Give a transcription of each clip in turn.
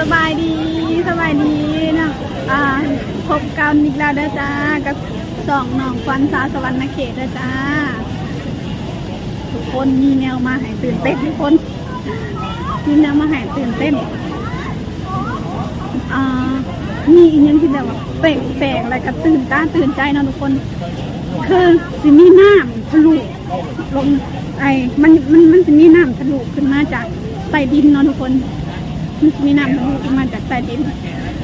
สบายดีสบายดีเนาะอ่าพบกันอีกแล้วเด้อจ้ากับสองน้องควันสาสวรรณเขตเด้อจ้าทุกคนมีแนวมาให้ตื่นเต้นทุกคนมีแนวมาให้ตื่นเต้นอ่ามีอีกอย่างที่แบบว่าแปลกๆอะไรก็ตื่นตาตื่นใจเนาะทุกคนคือสิมีน้ำทะลุลงไอ้มันมันมันสิมีน้ำทะลุขึ้นมาจากใต้ดินเนาะทุกคน มันสิมีน้ำทะลมาจากใต้ดิน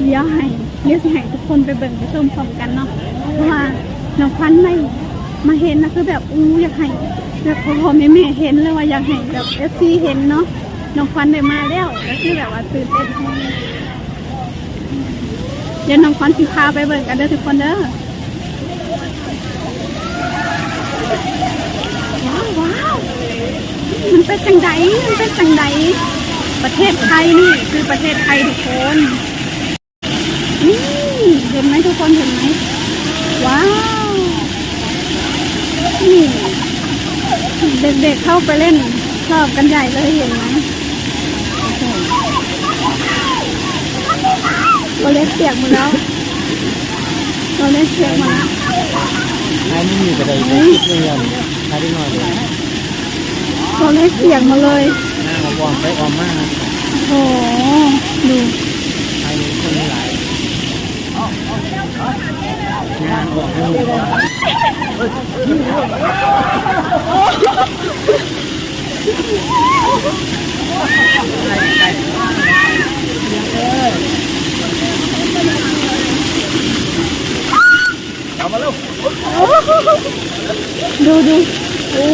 เดี๋ยวให้เดี๋ยวสิให้ทุกคนไปเบิ่งไปชมพร้อมกันเนาะเพราะว่าน้องควันไม่มาเห็นนะคือแบบอู้อยากให้แบบพอพ่อแม่แม่เห็นเลยว่าอยากให้แบบเอฟซีเห็นเนาะน้องควันได้มาแล้วแล้วคือแบบว่าตื่นเต้นเดี๋ยวน้องควันสิพาไปเบิ่งกันเด้อทุกคนเด้อว้าวว้าวมันเป็นจังไดมันเป็นจังได ประเทศไทยนี่คือประเทศไทยทุกคนนี่เห็นไหมทุกคนเห็นไหมว้าวนี่เด็กๆเข้าไปเล่นชอบกันใหญ่เลยเห็นไหมโอ้โหตัวเล็กเปียกหมดแล้วตัวเล็กเปียกหมดแล้วไอ้นี่มีกระไดไปคิดเรื่องใครได้หน่อยเลยตัวเล็กเปียกมาเลย วอมไปออมมากนะโอ้โหดูไอ้นี่คนหลายงานออกให้ดูดูโอ้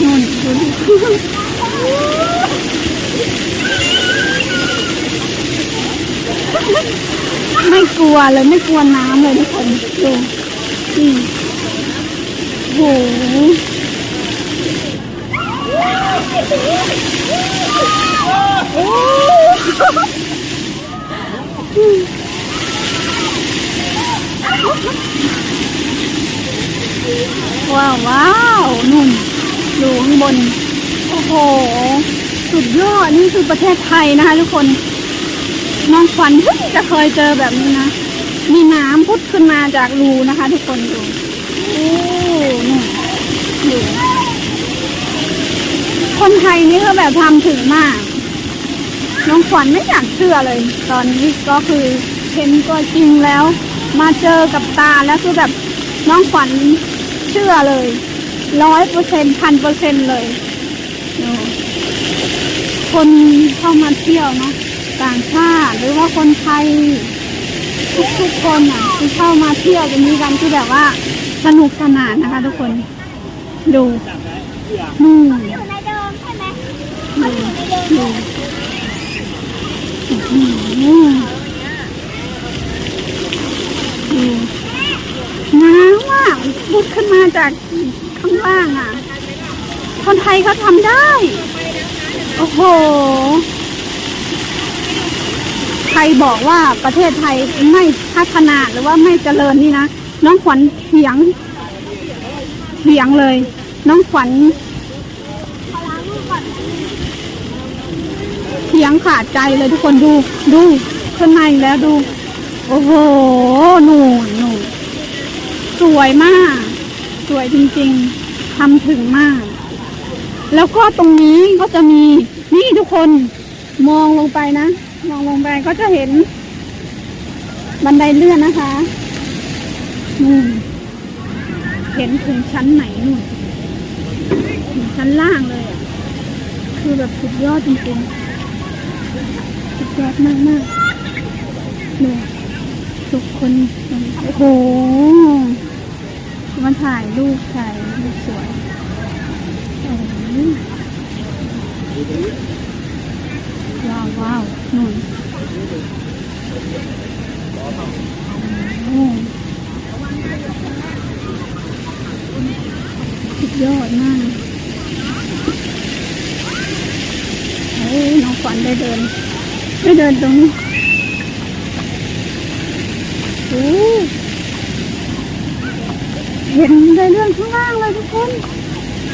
นู่นดูดิ ไม่กลัวเลยไม่กลัวน้ำเลยทุกคนดูนี่โหว้าวว้าวนุ่นดูข้างบน โห สุดยอด นี่คือประเทศไทยนะคะทุกคนน้องขวัญเพิ่งจะเคยเจอแบบนี้นะ มีน้ำพุดขึ้นมาจากรูนะคะ ทุกคนดูโอ้นี่ดูคนไทยนี่ก็แบบทำถึงมาก น้องขวัญไม่อยากเชื่อเลย ตอนนี้ก็คือเห็นตัวจริงแล้ว มาเจอกับตาแล้วคือแบบน้องขวัญเชื่อเลยร้อยเปอร์เซ็นพันเปอร์เซ็นเลย คนเข้ามาเที่ยวเนาะต่างชาติหรือว่าคนไทยทุกๆคนอะที่เข้ามาเที่ยวตรงนี้กันคือแบบว่าสนุกสนานนะคะ ทุกคนดูนี่อยู่ในเดิมใช่ไหมดูดูอื้อหือดูน้ำอะพุดขึ้นมาจากข้างล่างอะ คนไทยเขาทำได้ โอ้โห ใครบอกว่าประเทศไทยไม่พัฒนาหรือว่าไม่เจริญนี่นะ น้องขวัญเถียงเถียงเลย น้องขวัญเถียงขาดใจเลยทุกคนดู ดูข้างในแล้วดู โอ้โห หนูหนูสวยมาก สวยจริงๆทำถึงมาก แล้วก็ตรงนี้ก็จะมีนี่ทุกคนมองลงไปนะ มองลงไปก็จะเห็น บันไดเลื่อนนะคะเห็นถึงชั้นไหนนู่นถึงชั้นล่างเลยอะ คือแบบสุดยอดจริงๆสุดยอดมากมากๆดูทุกคนโอ้โหมาถ่ายรูปถ่ายรูปสวยโอ้โห ว้าวว้าวนู่นสุดยอดมากเฮ้ยน้องขวัญได้เดิน ได้เดินตรงนี้โอ้เห็นได้เรื่องข้างล่างเลยทุกคน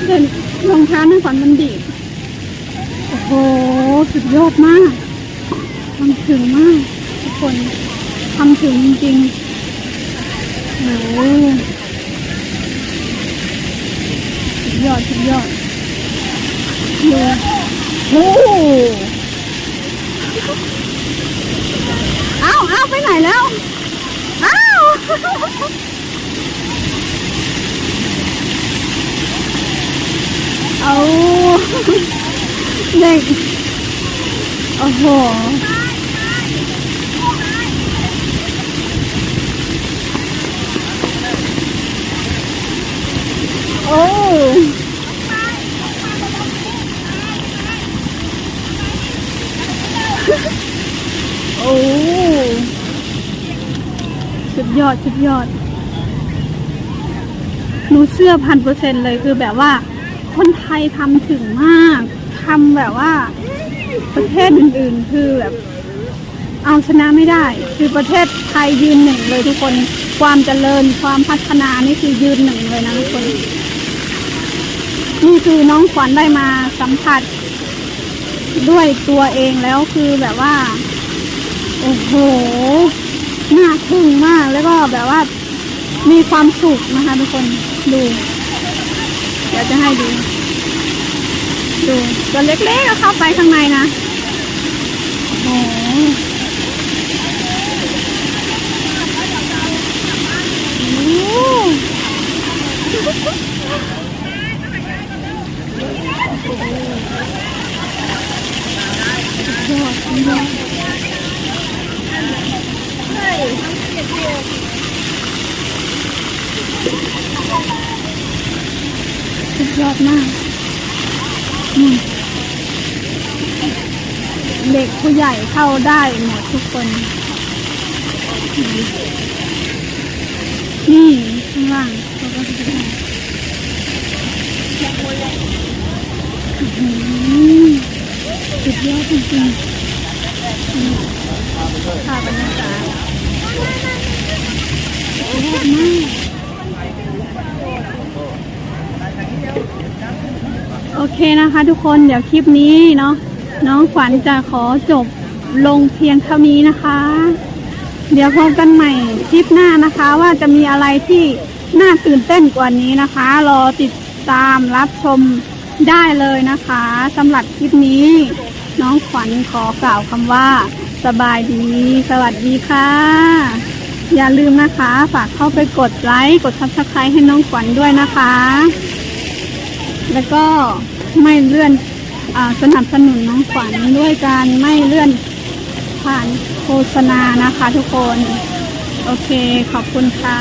เดินรองเท้าน้องขวัญมันดีด อ้โห สุดยอดมากทำถึงมากทุกคนทำถึงจริงๆโอ้โหสุดยอด สุดยอดดูโอ้โหอ้าวอ้าไปไหนแล้วเอาเอา เด็กโอ้โหโอ้โอ้สุดยอดสุดยอดหนูเชื่อพันเปอร์เซ็นเลยคือแบบว่า คนไทยทำถึงมาก ทำแบบว่าประเทศอื่น ๆ คือแบบ เอาชนะไม่ได้ คือประเทศไทยยืนหนึ่งเลยทุกคนความเจริญความพัฒนานี่คือยืนหนึ่งเลยนะทุกคน นี่คือน้องขวัญได้มาสัมผัส ด้วยตัวเองแล้วคือแบบว่า โอ้โหน่าทึ่งมากแล้วก็แบบว่า มีความสุขนะคะทุกคนดู เดี๋ยวจะให้ดู ดูตัวเล็กๆก็เข้าไปข้างในนะโอ้โหโอ้สุดยอดสุดยอดสุดมาก เด็กผู้ใหญ่เข้าได้หมดทุกคน นี่ข้างล่างเขาก็จะได้อื้อหือสุดยอดจริงๆนี่ภาพบรรยากาศสุดยอดมาก โอ เคนะคะทุกคนเดี๋ยวคลิปนี้เนาะน้องขวัญจะขอจบลงเพียงเท่านี้นะคะ เดี๋ยวพบกันใหม่คลิปหน้านะคะว่าจะมีอะไรที่น่าตื่นเต้นกว่านี้นะคะ รอติดตามรับชมได้เลยนะคะสำหรับคลิปนี้ น้องขวัญขอกล่าวคำว่า สบายดี สวัสดีค่ะ อย่าลืมนะคะ ฝากเข้าไปกดไลค์ กดซับสไครต์ให้น้องขวัญด้วยนะคะ แล้วก็ ไม่เลื่อนอสนับสนุนน้องขวัญด้วยการไม่เลื่อนผ่านโฆษณานะคะทุกคน โอเคขอบคุณค่ะ